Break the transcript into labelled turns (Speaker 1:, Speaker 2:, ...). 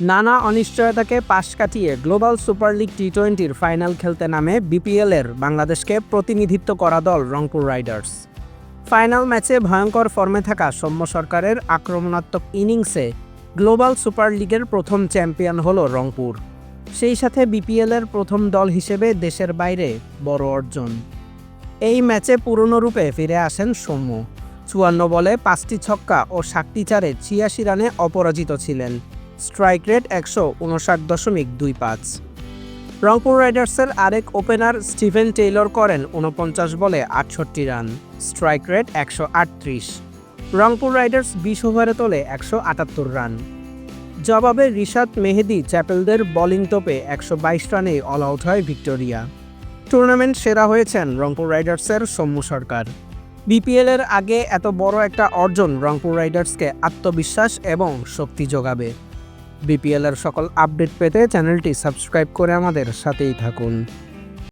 Speaker 1: নানা অনিশ্চয়তাকে পাশ কাটিয়ে global super league T টোয়েন্টির ফাইনাল খেলতে নামে বিপিএলের বাংলাদেশকে প্রতিনিধিত্ব করা দল রংপুর রাইডার্স। ফাইনাল ম্যাচে ভয়ঙ্কর ফর্মে থাকা সৌম্য সরকারের আক্রমণাত্মক ইনিংসে গ্লোবাল সুপার লিগের প্রথম চ্যাম্পিয়ন হল রংপুর। সেই সাথে বিপিএলের প্রথম দল হিসেবে দেশের বাইরে বড় অর্জন। এই ম্যাচে পুরনোরূপে ফিরে আসেন সৌম্য। চুয়ান্ন বলে পাঁচটি ছক্কা ও সাতটি চারে ছিয়াশি রানে অপরাজিত ছিলেন। স্ট্রাইক রেট একশো উনষাট দশমিক দুই পাঁচ। রংপুর রাইডার্সের আরেক ওপেনার স্টিভেন টেইলর করেন উনপঞ্চাশ বলে আটষট্টি রান, স্ট্রাইক রেট একশো আটত্রিশ। রংপুর রাইডার্স বিশ ওভারে তোলে একশো আটাত্তর রান। জবাবে রিশাদ মেহেদি চ্যাপেলদের বোলিং তোপে একশো বাইশ রানে অল আউট হয় ভিক্টোরিয়া। টুর্নামেন্ট সেরা হয়েছেন রংপুর রাইডার্সের সৌম্য সরকার। বিপিএলের আগে এত বড় একটা অর্জন রংপুর রাইডার্সকে আত্মবিশ্বাস এবং শক্তি যোগাবে। বিপিএলের সকল আপডেট পেতে চ্যানেলটি সাবস্ক্রাইব করে আমাদের সাথেই থাকুন।